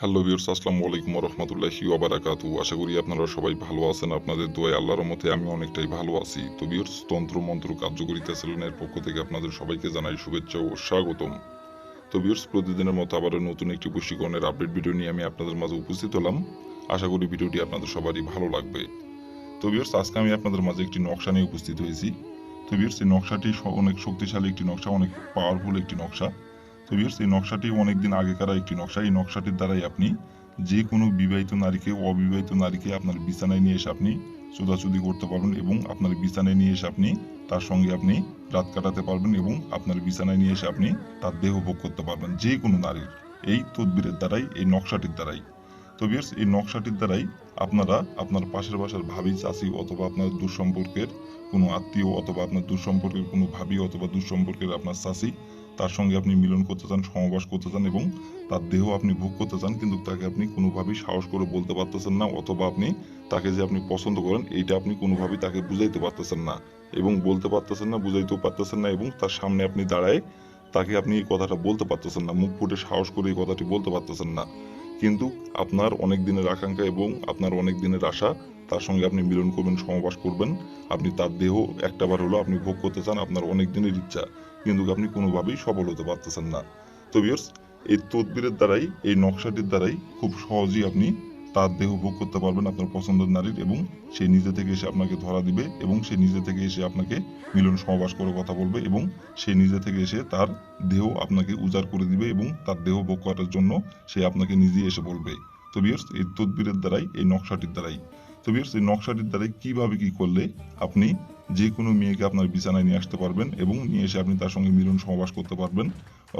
Hello viewers আসসালামু আলাইকুম রহমতুল্লাহি ওবারাকাতু আশা করি আপনারা সবাই ভালো আছেন। আপনাদের দোয়ায় আল্লাহর মতে আমি অনেকটাই ভালো আছি। তো ভিউর্স তন্ত্র মন্ত্র কার্যকরিতা সেলুনের পক্ষ থেকে আপনাদের সবাইকে জানাই শুভেচ্ছা ও স্বাগতম। তো ভিউর্স প্রতিদিনের মতো আবারও নতুন একটি পুষ্টিকরণের আপডেট ভিডিও নিয়ে আমি আপনাদের মাঝে উপস্থিত হলাম। আশা করি ভিডিওটি আপনাদের সবারই ভালো লাগবে। তো ভিউর্স আজকে আমি আপনাদের মাঝে একটি নকশা নিয়ে উপস্থিত হয়েছি। তো ভিউর্স এই নকশাটি অনেক শক্তিশালী একটি নকশা, অনেক পাওয়ারফুল একটি নকশা। তো ভিউর্স এই নকশাটি অনেকদিন আগেকার একটি নকশা। এই নকশাটির দ্বারাই আপনি যে কোনো বিবাহিত নারীকে, অবিবাহিত নারীকে আপনার বিছানায় নিয়ে এসে আপনি চুদাচুদি করতে পারবেন এবং আপনার বিছানায় নিয়ে এসে আপনি তার সঙ্গে আপনি রাত কাটাতে পারবেন এবং আপনার বিছানায় নিয়ে এসে আপনি তার দেহ ভোগ করতে পারবেন যে কোনো নারীর। এই তদবিরের দ্বারাই, এই নকশাটির দ্বারাই। তো ভিউর্স এই নকশাটির দ্বারাই আপনারা আপনার পাশের বাসার ভাবি চাষি অথবা আপনার দুঃসম্পর্কের কোনো আত্মীয় অথবা আপনার দুঃসম্পর্কের কোনো ভাবি অথবা দুঃসম্পর্কের আপনার চাষি তার সঙ্গে আপনি মিলন করতে চান সমবাস করতে চান এবং তার দেহ আপনি ভোগ করতে চান, কিন্তু তাকে আপনি কোনোভাবেই সাহস করে বলতে পারতেছেন না অথবা আপনি তাকে যে আপনি পছন্দ করেন, এইটা আপনি কোনোভাবেই তাকে বুঝাইতে পারতেছেন না এবং বলতে পারতেছেন না, বুঝাইতেও পারতেছেন না এবং তার সামনে আপনি দাঁড়ায় তাকে আপনি এই কথাটা বলতে পারতেছেন না, মুখ ফুটে সাহস করে এই কথাটি বলতে পারতেছেন না। কিন্তু আপনার অনেক দিনের আকাঙ্ক্ষা এবং আপনার অনেক দিনের আশা তার সঙ্গে আপনি মিলন করবেন, সমবাস করবেন। আপনি তার দেহ একটাবার হলো আপনি ভোগ করতে চান, আপনার অনেক দিনের ইচ্ছা। কিন্তু আপনি কোনোভাবেই সফল হতে পারতেছেন না। তো ভিউয়ার্স এই তদবিরের দ্বারাই, এই নকশাটির দ্বারাই খুব সহজেই আপনি তার দেহ ভোগ করতে পারবেন আপনার পছন্দের নারীর এবং সে নিজে থেকে এসে আপনাকে ধরা দিবে এবং সে নিজে থেকে এসে আপনাকে মিলন সমাবাস করে কথা বলবে এবং সে নিজে থেকে এসে তার দেহ আপনাকে উজাড় করে দিবে এবং তার দেহ ভোগ করার জন্য সে আপনাকে নিজেই এসে বলবে। তো ভিউয়ার্স এই তদবিরের দ্বারাই, এই নকশাটির দ্বারাই। তো ভিউয়ার্স এই নকশাটির দ্বারাই কীভাবে কি করলে আপনি যে কোনো মেয়েকে আপনার বিছানায় নিয়ে আসতে পারবেন এবং নিয়ে এসে আপনি তার সঙ্গে মিলন সমাবাস করতে পারবেন,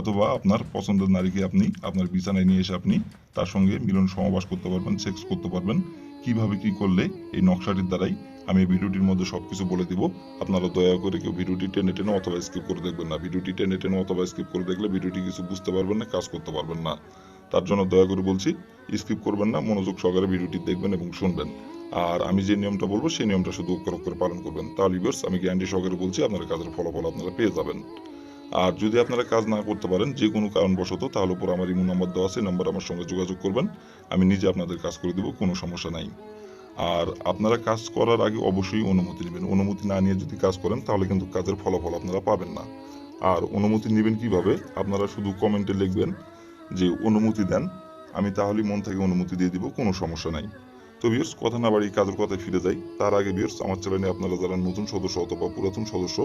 অথবা আপনার পছন্দের নারীকে আপনি আপনার বিছানায় নিয়ে এসে আপনি তার সঙ্গে মিলন সমাবাস করতে পারবেন, সেক্স করতে পারবেন। কীভাবে কি করলে এই নকশাটির দ্বারাই আমি এই ভিডিওটির মধ্যে সবকিছু বলে দিব। আপনারা দয়া করে কেউ ভিডিওটি টেনে টেনে অথবা স্কিপ করে দেখবেন না। ভিডিওটি টেনে টেনে অথবা স্কিপ করে দেখলে ভিডিওটি কিছু বুঝতে পারবেন না, কাজ করতে পারবেন না। তার জন্য দয়া করে বলছি স্কিপ করবেন না, মনোযোগ সহকারে ভিডিওটি দেখবেন এবং শুনবেন। আর আমি যে নিয়মটা বলব, সেই নিয়মটা শুধু অক্ষর অক্ষরে পালন করবেন। তাহলে ভিউয়ার্স আমি গ্যারান্টি সহকারে বলছি, আপনারা কাজের ফলাফল আপনারা পেয়ে যাবেন। আর যদি আপনারা কাজ না করতে পারেন, যে কোনো কারণবশত, তাহলে উপর আমার ইমো নাম্বার দেওয়া আছে, নাম্বার আমার সঙ্গে যোগাযোগ করবেন। আমি নিজে আপনাদের কাজ করে দেবো, কোনো সমস্যা নাই। আর আপনারা কাজ করার আগে অবশ্যই অনুমতি নেবেন। অনুমতি না নিয়ে যদি কাজ করেন, তাহলে কিন্তু কাজের ফলাফল আপনারা পাবেন না। আর অনুমতি নেবেন কীভাবে? আপনারা শুধু কমেন্টে লিখবেন যে, অনুমতি দেন। আমি তাহলেই মন থেকে অনুমতি দিয়ে দিব, কোনো সমস্যা নাই। তো বিয়ার্স কথা না বাড়ি কাজের কথায় ফিরে যাই। তার আগে বিয়ার্স আমার চ্যানেলে আপনারা যারা নতুন সদস্য অথবা পুরাতন সদস্য,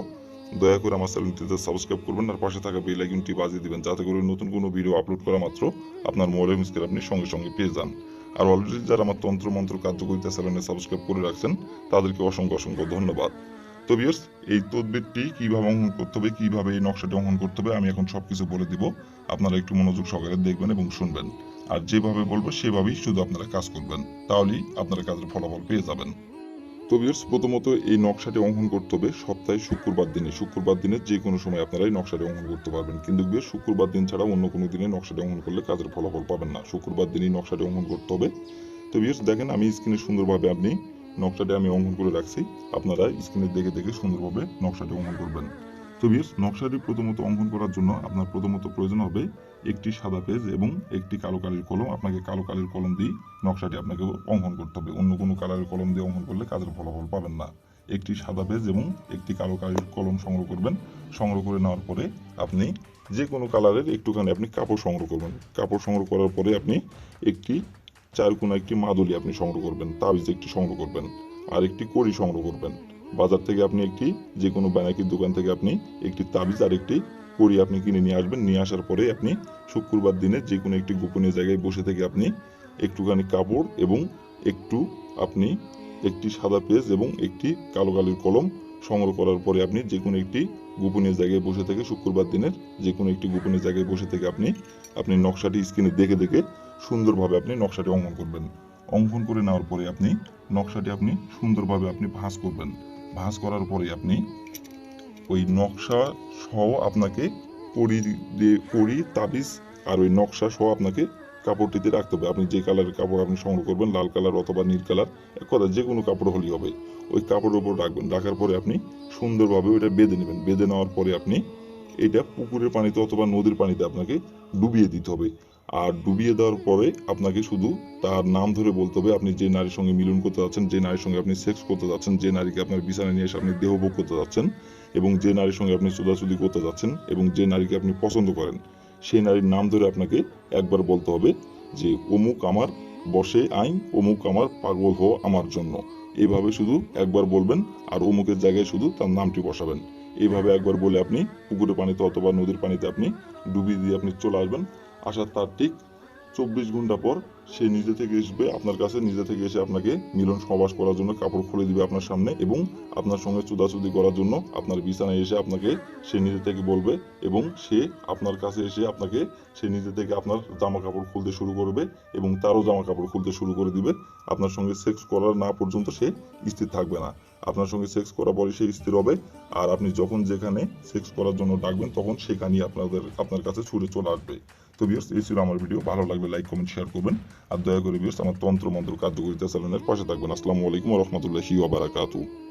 দয়া করে আমার চ্যানেলটিতে সাবস্ক্রাইব করবেন আর পাশে থাকা বেল আইকনটি বাজিয়ে দিবেন, যাতে করে নতুন কোনো ভিডিও আপলোড করা মাত্র আপনার মোবাইলের মিসকে আপনি সঙ্গে সঙ্গে পেয়ে যান। আর অলরেডি যারা আমার তন্ত্র মন্ত্র কার্যকরিতা চ্যানেলে সাবস্ক্রাইব করে রাখছেন, তাদেরকে অসংখ্য অসংখ্য ধন্যবাদ। তো বিয়ার্স এই তদবিরটি কীভাবে অঙ্কন করতে হবে, কীভাবে এই নকশাটি অঙ্কন করতে হবে, আমি এখন সবকিছু বলে দিব। আপনারা একটু মনোযোগ সহকারে দেখবেন এবং শুনবেন। আর যেভাবে বলব, সেভাবেই শুধু আপনারা কাজ করবেন। তাহলেই আপনারা কাজের ফলাফল পেয়ে যাবেন। তো ভিউয়ার্স, প্রথমত এই নকশাটি অঙ্কন করতে হবে সপ্তাহে শুক্রবার দিনে। শুক্রবার দিনে যে কোনো সময় আপনারা এই নকশাটি অঙ্কন করতে পারবেন। কিন্তু ভিউয়ার্স, শুক্রবার দিন ছাড়া অন্য কোনো দিনে নকশাটি অঙ্কন করলে কাজের ফলাফল পাবেন না। শুক্রবার দিনই নকশাটি অঙ্কন করতে হবে। তো ভিউয়ার্স, দেখেন আমি স্ক্রিনে সুন্দরভাবে আপনি নকশাটি আমি অঙ্কন করে রাখছি। আপনারা স্ক্রিনে দেখে দেখে সুন্দরভাবে নকশাটি অঙ্কন করবেন। তো ভিউয়ার্স, নকশাটি প্রথমত অঙ্কন করার জন্য আপনার প্রথমত প্রয়োজন হবে একটি সাদা পেজ এবং একটি কালো কালির কলম। আপনাকে কালো কালির কলম দিয়ে নকশাটি আপনাকে অঙ্কন করতে হবে। অন্য কোনো কালারের কলম দিয়ে অঙ্কন করলে কাজের ফলাফল পাবেন না। একটি সাদা পেজ এবং একটি কালো কালির কলম সংগ্রহ করবেন। সংগ্রহ করে নেওয়ার পরে আপনি যে কোনো কালারের একটুখানি আপনি কাপড় সংগ্রহ করবেন। কাপড় সংগ্রহ করার পরে আপনি একটি চার কোনো একটি মাদুলি আপনি সংগ্রহ করবেন, তাবিজ একটি সংগ্রহ করবেন, আর একটি কড়ি সংগ্রহ করবেন। বাজার থেকে আপনি একটি যে কোনো ব্যানাকির দোকান থেকে আপনি একটি তাবিজ আর একটি কড়ি আপনি কিনে নিয়ে আসবেন। নিয়ে আসার পরে আপনি শুক্রবার দিনে যে কোনো একটি গোপনীয় জায়গায় বসে থেকে আপনি একটুখানি কাপড় এবং একটু আপনি একটি সাদা পেজ এবং একটি কালো কালির কলম সংগ্রহ করার পরে আপনি যে কোনো একটি গোপনীয় জায়গায় বসে থেকে শুক্রবার দিনের যে কোনো একটি গোপনীয় জায়গায় বসে থেকে আপনি আপনি নকশাটি স্ক্রিনে দেখে দেখে সুন্দরভাবে আপনি নকশাটি অঙ্কন করবেন। অঙ্কন করে নেওয়ার পরে আপনি নকশাটি আপনি সুন্দরভাবে আপনি ভাঁজ করবেন। ভাঁজ করার পরে আপনি ওই নকশা সহ আপনাকে কড়ি তাবিজ আর ওই নকশা সহ আপনাকে কাপড়টিতে রাখতে হবে। আপনি যে কালারের কাপড় আপনি সংগ্রহ করবেন, লাল কালার অথবা নীল কালার, এক কথা যে কোনো কাপড় হলেই হবে। ওই কাপড়ের উপর রাখবেন। রাখার পরে আপনি সুন্দরভাবে ওইটা বেঁধে নেবেন। বেঁধে নেওয়ার পরে আপনি এটা পুকুরের পানিতে অথবা নদীর পানিতে আপনাকে ডুবিয়ে দিতে হবে। আর ডুবিয়ে দেওয়ার পরে আপনাকে শুধু তার নাম ধরে বলতে হবে, আপনি যে নারীর সঙ্গে মিলন করতে যাচ্ছেন, যে নারীর সঙ্গে আপনি সেক্স করতে যাচ্ছেন, যে নারীকে আপনার বিছানায় নিয়ে এসে আপনি দেহভোগ করতে যাচ্ছেন এবং যে নারীর সঙ্গে আপনি চুদাচুদি করতে যাচ্ছেন এবং যে নারীকে আপনি পছন্দ করেন, সেই নারীর নাম ধরে আপনাকে একবার বলতে হবে যে, অমুক আমার বসে আইন, অমুক আমার পাগল হো আমার জন্য। এইভাবে শুধু একবার বলবেন আর অমুকের জায়গায় শুধু তার নামটি বসাবেন। এইভাবে একবার বলে আপনি পুকুরের পানিতে অথবা নদীর পানিতে আপনি ডুবিয়ে দিয়ে আপনি চলে আসবেন। আসার তার ঠিক চব্বিশ ঘণ্টা পর সে নিজে থেকে আসবে আপনার কাছে নিজে থেকে এসে আপনাকে মিলন সমাবাস করার জন্য কাপড় খুলে দিবে আপনার সামনে এবং আপনার সঙ্গে চুদাচুদি করার জন্য আপনার বিছানায় এসে আপনাকে সে নিজে থেকে বলবে এবং সে আপনার কাছে এসে আপনাকে সে নিজে থেকে আপনার জামা কাপড় খুলতে শুরু করবে এবং তারও জামা কাপড় খুলতে শুরু করে দিবে। আপনার সঙ্গে সেক্স করার না পর্যন্ত সে স্থির থাকবে না। আপনার সঙ্গে সেক্স করা পরে সে স্থির হবে। আর আপনি যখন যেখানে সেক্স করার জন্য ডাকবেন, তখন সেখানেই আপনাদের, আপনার কাছে ছুটে চলে আসবে। তো বিয়ার্স এই ছিল আমার ভিডিও ভালো লাগলে লাইক কমেন্ট শেয়ার করবেন। আর দয়া করে বিয়ার্স আমার তন্ত্র মন্ত্র কার্যকরিতা চ্যানেলের পাশে থাকবেন। আসসালামু আলাইকুম রহমতুল্লাহি ওবারাকাতু